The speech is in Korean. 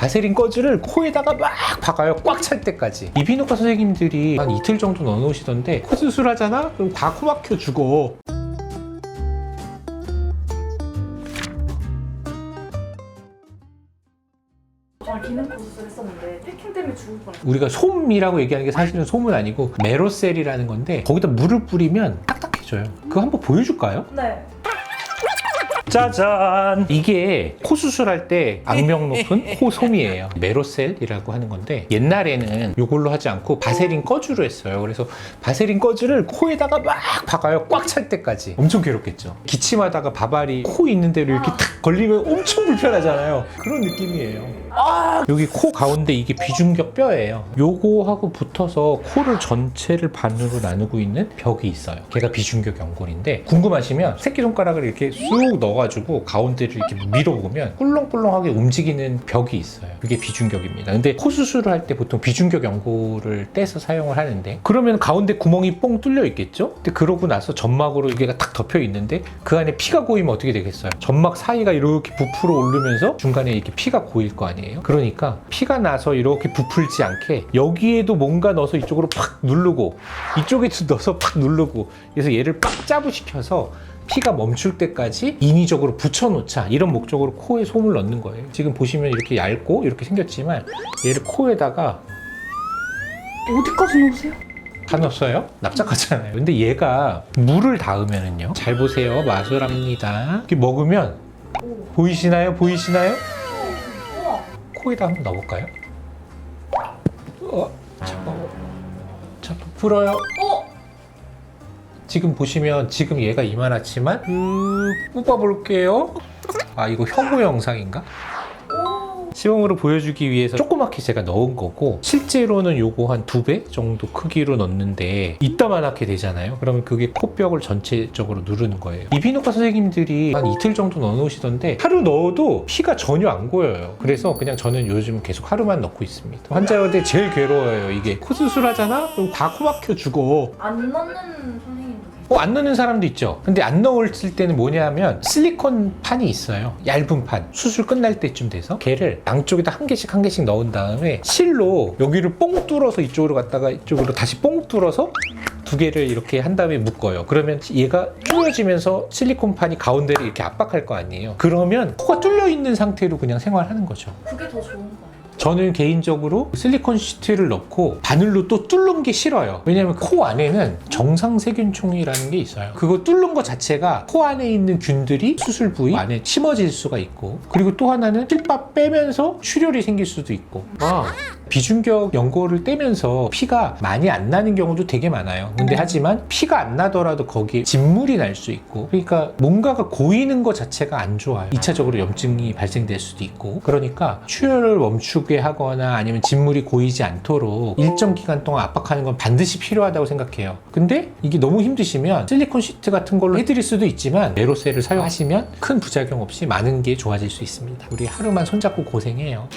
바세린 꺼즈를 코에다가 막 박아요. 꽉 찰 때까지. 이비인후과 선생님들이 한 이틀 정도 넣어놓으시던데 코 수술하잖아? 그럼 다 코 막혀 죽어. 정말 기능 코스를 했었는데 패킹 때문에 죽을 뻔했어요. 우리가 솜이라고 얘기하는 게 사실은 솜은 아니고 메로셀이라는 건데 거기다 물을 뿌리면 딱딱해져요. 그거 한번 보여줄까요? 네. 짜잔! 이게 코 수술할 때 악명 높은 코 솜이에요. 메로셀이라고 하는 건데 옛날에는 이걸로 하지 않고 바세린 꺼주로 했어요. 그래서 바세린 꺼주를 코에다가 막 박아요. 꽉 찰 때까지. 엄청 괴롭겠죠. 기침하다가 바발이 코 있는 데로 이렇게 탁 걸리면 엄청 불편하잖아요. 그런 느낌이에요. 여기 코 가운데 이게 비중격 뼈예요. 요거하고 붙어서 코를 전체를 반으로 나누고 있는 벽이 있어요. 걔가 비중격 연골인데 궁금하시면 새끼손가락을 이렇게 쑥 넣어가지고 가운데를 이렇게 밀어보면 꿀렁꿀렁하게 움직이는 벽이 있어요. 그게 비중격입니다. 근데 코 수술을 할 때 보통 비중격 연골을 떼서 사용을 하는데 그러면 가운데 구멍이 뽕 뚫려 있겠죠? 근데 그러고 나서 점막으로 이게 탁 덮여 있는데 그 안에 피가 고이면 어떻게 되겠어요? 점막 사이가 이렇게 부풀어 오르면서 중간에 이렇게 피가 고일 거 아니에요? 그러니까 피가 나서 이렇게 부풀지 않게 여기에도 뭔가 넣어서 이쪽으로 팍 누르고 이쪽에도 넣어서 팍 누르고 그래서 얘를 빡 짜부시켜서 피가 멈출 때까지 인위적으로 붙여놓자 이런 목적으로 코에 솜을 넣는 거예요. 지금 보시면 이렇게 얇고 이렇게 생겼지만 얘를 코에다가 어디까지 넣으세요? 다 넣었어요? 납작하잖아요. 근데 얘가 물을 닿으면은요. 잘 보세요. 마술합니다. 이렇게 먹으면 오. 보이시나요? 보이시나요? 코에다 한번 넣어볼까요? 어, 잠깐. 자, 풀어요. 어? 지금 보시면 지금 얘가 이만하지만 그 뽑아볼게요. 아 이거 혐오 영상인가? 오. 시범으로 보여주기 위해서 조그맣게 제가 넣은 거고 실제로는 요거 한 두 배 정도 크기로 넣는데 이따만하게 되잖아요 그러면 그게 코뼈를 전체적으로 누르는 거예요 이비인후과 선생님들이 한 이틀 정도 넣어 놓으시던데 하루 넣어도 피가 전혀 안 고여요 그래서 그냥 저는 요즘 계속 하루만 넣고 있습니다 환자한테 제일 괴로워요 이게 코 수술하잖아? 그럼 다 코 막혀 죽어 안 넣는 계세요. 어, 안 넣는 사람도 있죠. 근데 안 넣을 때는 뭐냐면 실리콘 판이 있어요. 얇은 판. 수술 끝날 때쯤 돼서 걔를 양쪽에다 한 개씩 한 개씩 넣은 다음에 실로 여기를 뽕 뚫어서 이쪽으로 갔다가 이쪽으로 다시 뽕 뚫어서 두 개를 이렇게 한 다음에 묶어요. 그러면 얘가 뚫어지면서 실리콘 판이 가운데를 이렇게 압박할 거 아니에요. 그러면 코가 뚫려 있는 상태로 그냥 생활하는 거죠. 그게 더 좋은 거예요. 저는 개인적으로 실리콘 시트를 넣고 바늘로 또 뚫는 게 싫어요. 왜냐면 코 안에는 정상 세균총이라는 게 있어요. 그거 뚫는 것 자체가 코 안에 있는 균들이 수술 부위 안에 심어질 수가 있고 그리고 또 하나는 실밥 빼면서 출혈이 생길 수도 있고 아, 비중격 연골을 떼면서 피가 많이 안 나는 경우도 되게 많아요. 근데 하지만 피가 안 나더라도 거기에 진물이 날 수 있고 그러니까 뭔가가 고이는 것 자체가 안 좋아요. 2차적으로 염증이 발생될 수도 있고 그러니까 출혈을 멈추게 하거나 아니면 진물이 고이지 않도록 일정 기간 동안 압박하는 건 반드시 필요하다고 생각해요. 근데 이게 너무 힘드시면 실리콘 시트 같은 걸로 해드릴 수도 있지만 메로셀을 사용하시면 큰 부작용 없이 많은 게 좋아질 수 있습니다. 우리 하루만 손잡고 고생해요.